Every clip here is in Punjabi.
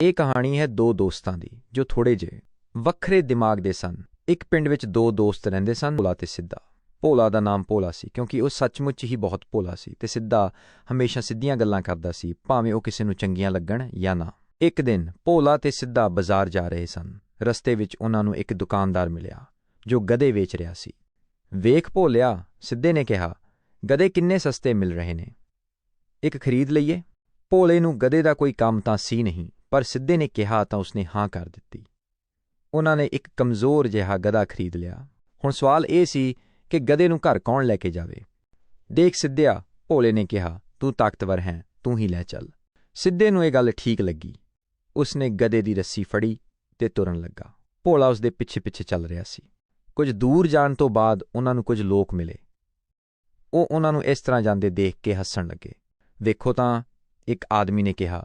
ਇਹ ਕਹਾਣੀ ਹੈ ਦੋ ਦੋਸਤਾਂ ਦੀ, ਜੋ ਥੋੜੇ ਜਿਹੇ ਵੱਖਰੇ ਦਿਮਾਗ ਦੇ ਸਨ। ਇੱਕ ਪਿੰਡ ਵਿੱਚ ਦੋ ਦੋਸਤ ਰਹਿੰਦੇ ਸਨ, ਭੋਲਾ ਤੇ ਸਿੱਧਾ। ਭੋਲਾ ਦਾ ਨਾਮ ਭੋਲਾ ਸੀ, ਕਿਉਂਕਿ ਉਹ ਸੱਚਮੁੱਚ ਹੀ ਬਹੁਤ ਭੋਲਾ ਸੀ ਤੇ ਸਿੱਧਾ ਹਮੇਸ਼ਾ ਸਿੱਧੀਆਂ ਗੱਲਾਂ ਕਰਦਾ ਸੀ, ਭਾਵੇਂ ਉਹ ਕਿਸੇ ਨੂੰ ਚੰਗੀਆਂ ਲੱਗਣ ਜਾਂ ਨਾ। ਇੱਕ ਦਿਨ ਭੋਲਾ ਤੇ ਸਿੱਧਾ ਬਾਜ਼ਾਰ ਜਾ ਰਹੇ ਸਨ। ਰਸਤੇ ਵਿੱਚ ਉਹਨਾਂ ਨੂੰ ਇੱਕ ਦੁਕਾਨਦਾਰ ਮਿਲਿਆ, ਜੋ ਗਧੇ ਵੇਚ ਰਿਹਾ ਸੀ। ਵੇਖ ਭੋਲਿਆ, ਸਿੱਧੇ ਨੇ ਕਿਹਾ, ਗਧੇ ਕਿੰਨੇ ਸਸਤੇ ਮਿਲ ਰਹੇ ਨੇ। ਇੱਕ ਖਰੀਦ ਲਈਏ? ਭੋਲੇ ਨੂੰ ਗਧੇ ਦਾ ਕੋਈ ਕੰਮ ਤਾਂ ਸੀ ਨਹੀਂ। ਪਰ ਸਿੱਧੇ ਨੇ ਕਿਹਾ ਤਾਂ ਉਸਨੇ ਹਾਂ ਕਰ ਦਿੱਤੀ। ਉਹਨਾਂ ਨੇ ਇੱਕ ਕਮਜ਼ੋਰ ਜਿਹਾ ਗਧਾ ਖਰੀਦ ਲਿਆ। ਹੁਣ ਸਵਾਲ ਇਹ ਸੀ ਕਿ ਗਧੇ ਨੂੰ ਘਰ ਕੌਣ ਲੈ ਕੇ ਜਾਵੇ? ਦੇਖ ਸਿੱਧਿਆ ਭੋਲੇ ਨੇ ਕਿਹਾ, ਤੂੰ ਤਾਕਤਵਰ ਹੈ, ਤੂੰ ਹੀ ਲੈ ਚੱਲ। ਸਿੱਧੇ ਨੂੰ ਇਹ ਗੱਲ ਠੀਕ ਲੱਗੀ। ਉਸਨੇ ਗਧੇ ਦੀ ਰੱਸੀ ਫੜੀ ਤੇ ਤੁਰਨ ਲੱਗਾ। ਭੋਲਾ ਉਸਦੇ ਪਿੱਛੇ ਪਿੱਛੇ ਚੱਲ ਰਿਹਾ ਸੀ। ਕੁਝ ਦੂਰ ਜਾਣ ਤੋਂ ਬਾਅਦ ਉਹਨਾਂ ਨੂੰ ਕੁਝ ਲੋਕ ਮਿਲੇ। ਉਹ ਉਹਨਾਂ ਨੂੰ ਇਸ ਤਰ੍ਹਾਂ ਜਾਂਦੇ ਦੇਖ ਕੇ ਹੱਸਣ ਲੱਗੇ। ਵੇਖੋ ਤਾਂ, ਇੱਕ ਆਦਮੀ ਨੇ ਕਿਹਾ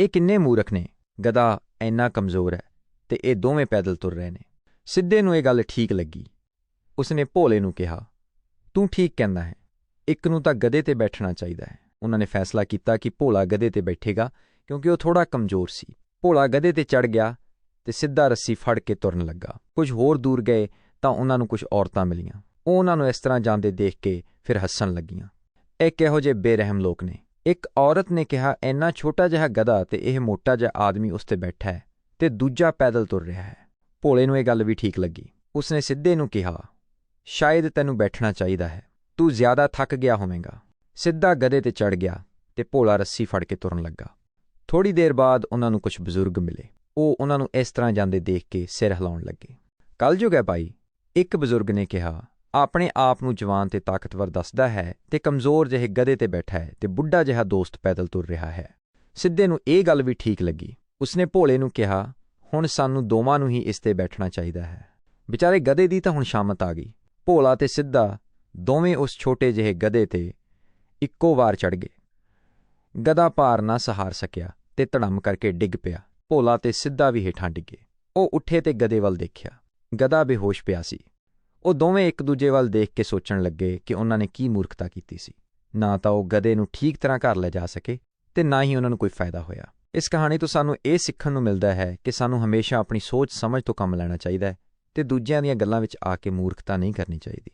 ਇਹ ਕਿੰਨੇ ਮੂਰਖ ਨੇ? ਗਧਾ ਇੰਨਾ ਕਮਜ਼ੋਰ ਹੈ ਤੇ ਇਹ ਦੋਵੇਂ ਪੈਦਲ ਤੁਰ ਰਹੇ ਨੇ। ਸਿੱਧੇ ਨੂੰ ਇਹ ਗੱਲ ਠੀਕ ਲੱਗੀ। ਉਸਨੇ ਭੋਲੇ ਨੂੰ ਕਿਹਾ, ਤੂੰ ਠੀਕ ਕਹਿੰਦਾ ਹੈ। ਇੱਕ ਨੂੰ ਤਾਂ ਗਧੇ ਤੇ ਬੈਠਣਾ ਚਾਹੀਦਾ ਹੈ। ਉਹਨਾਂ ਨੇ ਫੈਸਲਾ ਕੀਤਾ ਕਿ ਭੋਲਾ ਗਧੇ ਤੇ ਬੈਠੇਗਾ ਕਿਉਂਕਿ ਉਹ ਥੋੜਾ ਕਮਜ਼ੋਰ ਸੀ। ਭੋਲਾ ਗਧੇ ਤੇ ਚੜ ਗਿਆ ਤੇ ਸਿੱਧਾ ਰੱਸੀ ਫੜ ਕੇ ਤੁਰਨ ਲੱਗਾ। ਕੁਝ ਹੋਰ ਦੂਰ ਗਏ ਤਾਂ ਉਹਨਾਂ ਨੂੰ ਕੁਝ ਔਰਤਾਂ ਮਿਲੀਆਂ। ਉਹ ਉਹਨਾਂ ਨੂੰ ਇਸ ਤਰ੍ਹਾਂ ਜਾਂਦੇ ਦੇਖ ਕੇ ਫਿਰ ਹੱਸਣ ਲੱਗੀਆਂ। ਇਹ ਕਿਹੋ ਜਿਹੇ ਬੇਰਹਿਮ ਲੋਕ ਨੇ। ਇੱਕ ਔਰਤ ਨੇ ਕਿਹਾ, ਇੰਨਾ ਛੋਟਾ ਜਿਹਾ ਗਧਾ ਤੇ ਇਹ ਮੋਟਾ ਜਿਹਾ ਆਦਮੀ ਉਸ ਤੇ ਬੈਠਾ ਹੈ ਤੇ ਦੂਜਾ ਪੈਦਲ ਤੁਰ ਰਿਹਾ ਹੈ। ਭੋਲੇ ਨੂੰ ਇਹ ਗੱਲ ਵੀ ਠੀਕ ਲੱਗੀ। ਉਸਨੇ ਸਿੱਧੇ ਨੂੰ ਕਿਹਾ, ਸ਼ਾਇਦ ਤੈਨੂੰ ਬੈਠਣਾ ਚਾਹੀਦਾ ਹੈ। ਤੂੰ ਜ਼ਿਆਦਾ ਥੱਕ ਗਿਆ ਹੋਵੇਂਗਾ। ਸਿੱਧਾ ਗਧੇ ਤੇ ਚੜ ਗਿਆ ਤੇ ਭੋਲਾ ਰੱਸੀ ਫੜ ਕੇ ਤੁਰਨ ਲੱਗਾ। ਥੋੜੀ ਦੇਰ ਬਾਅਦ ਉਹਨਾਂ ਨੂੰ ਕੁਝ ਬਜ਼ੁਰਗ ਮਿਲੇ। ਉਹ ਉਹਨਾਂ ਨੂੰ ਇਸ ਤਰ੍ਹਾਂ ਜਾਂਦੇ ਦੇਖ ਕੇ ਸਿਰ ਹਿਲਾਉਣ ਲੱਗੇ। ਕਲਯੁਗ ਹੈ ਭਾਈ, ਇੱਕ ਬਜ਼ੁਰਗ ਨੇ ਕਿਹਾ ਆਪਣੇ ਆਪ ਨੂੰ ਜਵਾਨ ਤੇ ਤਾਕਤਵਰ ਦੱਸਦਾ ਹੈ ਤੇ ਕਮਜ਼ੋਰ ਜਿਹੇ ਗਧੇ ਤੇ ਬੈਠਾ ਹੈ ਤੇ ਬੁੱਢਾ ਜਿਹਾ ਦੋਸਤ ਪੈਦਲ ਤੁਰ ਰਿਹਾ ਹੈ। ਸਿੱਧੇ ਨੂੰ ਇਹ ਗੱਲ ਵੀ ਠੀਕ ਲੱਗੀ। ਉਸਨੇ ਭੋਲੇ ਨੂੰ ਕਿਹਾ, ਹੁਣ ਸਾਨੂੰ ਦੋਵਾਂ ਨੂੰ ਹੀ ਇਸ ਤੇ ਬੈਠਣਾ ਚਾਹੀਦਾ ਹੈ। ਵਿਚਾਰੇ ਗਧੇ ਦੀ ਤਾਂ ਹੁਣ ਸ਼ਾਮਤ ਆ ਗਈ। ਭੋਲਾ ਤੇ ਸਿੱਧਾ ਦੋਵੇਂ ਉਸ ਛੋਟੇ ਜਿਹੇ ਗਧੇ ਤੇ ਇੱਕੋ ਵਾਰ ਚੜ ਗਏ। ਗਧਾ ਭਾਰ ਨਾ ਸਹਾਰ ਸਕਿਆ ਤੇ ਧੜਮ ਕਰਕੇ ਡਿੱਗ ਪਿਆ। ਭੋਲਾ ਤੇ ਸਿੱਧਾ ਵੀ ਹੇਠਾਂ ਡਿੱਗੇ। ਉਹ ਉੱਠੇ ਤੇ ਗਧੇ ਵੱਲ ਦੇਖਿਆ। ਗਧਾ ਬੇਹੋਸ਼ ਪਿਆ ਸੀ। ਉਹ ਦੋਵੇਂ ਇੱਕ ਦੂਜੇ ਵੱਲ ਦੇਖ ਕੇ ਸੋਚਣ ਲੱਗੇ ਕਿ ਉਹਨਾਂ ਨੇ ਕੀ ਮੂਰਖਤਾ ਕੀਤੀ ਸੀ। ਨਾ ਤਾਂ ਉਹ ਗਧੇ ਨੂੰ ਠੀਕ ਤਰ੍ਹਾਂ ਘਰ ਲੈ ਜਾ ਸਕੇ ਤੇ ਨਾ ਹੀ ਉਹਨਾਂ ਨੂੰ ਕੋਈ ਫਾਇਦਾ ਹੋਇਆ। ਇਸ ਕਹਾਣੀ ਤੋਂ ਸਾਨੂੰ ਇਹ ਸਿੱਖਣ ਨੂੰ ਮਿਲਦਾ ਹੈ ਕਿ ਸਾਨੂੰ ਹਮੇਸ਼ਾ ਆਪਣੀ ਸੋਚ ਸਮਝ ਤੋਂ ਕੰਮ ਲੈਣਾ ਚਾਹੀਦਾ ਹੈ ਤੇ ਦੂਜਿਆਂ ਦੀਆਂ ਗੱਲਾਂ ਵਿੱਚ ਆ ਕੇ ਮੂਰਖਤਾ ਨਹੀਂ ਕਰਨੀ ਚਾਹੀਦੀ।